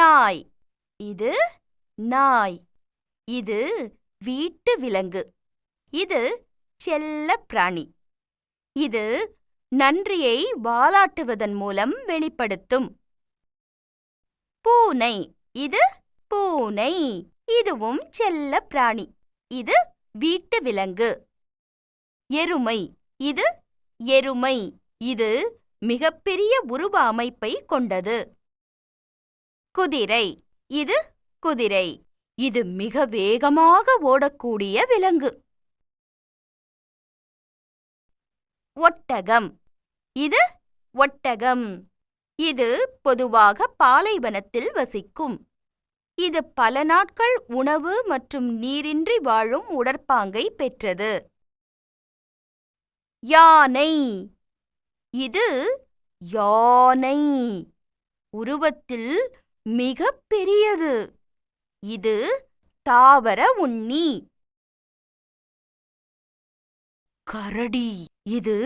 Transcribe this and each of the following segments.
நாய். இது நாய். இது வீட்டு விலங்கு. இது செல்ல பிராணி. இது நன்றியை வாலாட்டுவதன் மூலம் வெளிப்படுத்தும். பூனை. இது பூனை. இதுவும் செல்ல பிராணி. இது வீட்டு விலங்கு. எருமை. இது எருமை. இது மிகப்பெரிய உருவ அமைப்பை கொண்டது. குதிரை. இது குதிரை. இது மிக வேகமாக ஓடக்கூடிய விலங்கு. ஒட்டகம். இது ஒட்டகம். இது பொதுவாக பாலைவனத்தில் வசிக்கும். இது பல நாட்கள் உணவு மற்றும் நீரின்றி வாழும் உடற்பாங்கை பெற்றது. யானை. இது யானை. உருவத்தில் மிகப் பெரியது இது தாவர உண்ணி. கரடி. இது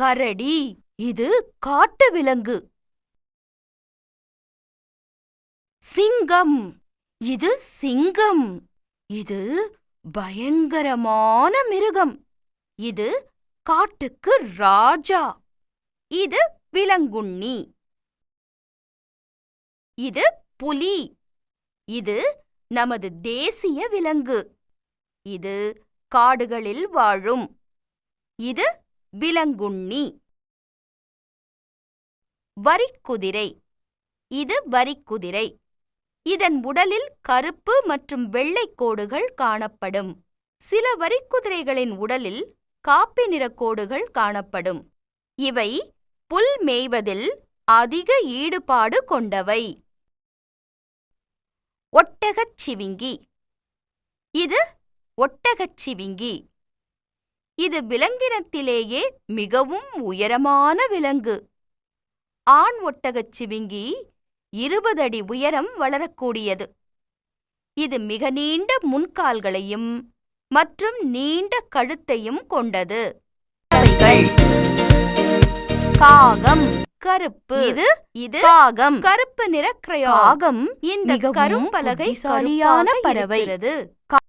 கரடி. இது காட்டு விலங்கு. சிங்கம். இது சிங்கம். இது பயங்கரமான மிருகம். இது காட்டுக்கு ராஜா. இது விலங்குண்ணி. இது புலி. இது நமது தேசிய விலங்கு. இது காடுகளில் வாழும். இது விலங்குண்ணி. வரிக்குதிரை. இது வரிக்குதிரை. இதன் உடலில் கருப்பு மற்றும் வெள்ளைக் கோடுகள் காணப்படும். சில வரிக்குதிரைகளின் உடலில் காப்பி நிறக் கோடுகள் காணப்படும். இவை புல் மேய்வதில் அதிக ஈடுபாடு கொண்டவை. ஒட்டகச் சிவிங்கி. இது ஒட்டகச் சிவிங்கி. இது விலங்கினத்திலேயே மிகவும் உயரமான விலங்கு. ஆண் ஒட்டகச் சிவிங்கி இருபது அடி உயரம் வளரக்கூடியது. இது மிக நீண்ட முன்கால்களையும் மற்றும் நீண்ட கழுத்தையும் கொண்டது. காகம். கருப்பு இது இது காகம் கருப்பு நிற கிரயாகம் இந்த கரும்பலகை கருப்பாக பறவை.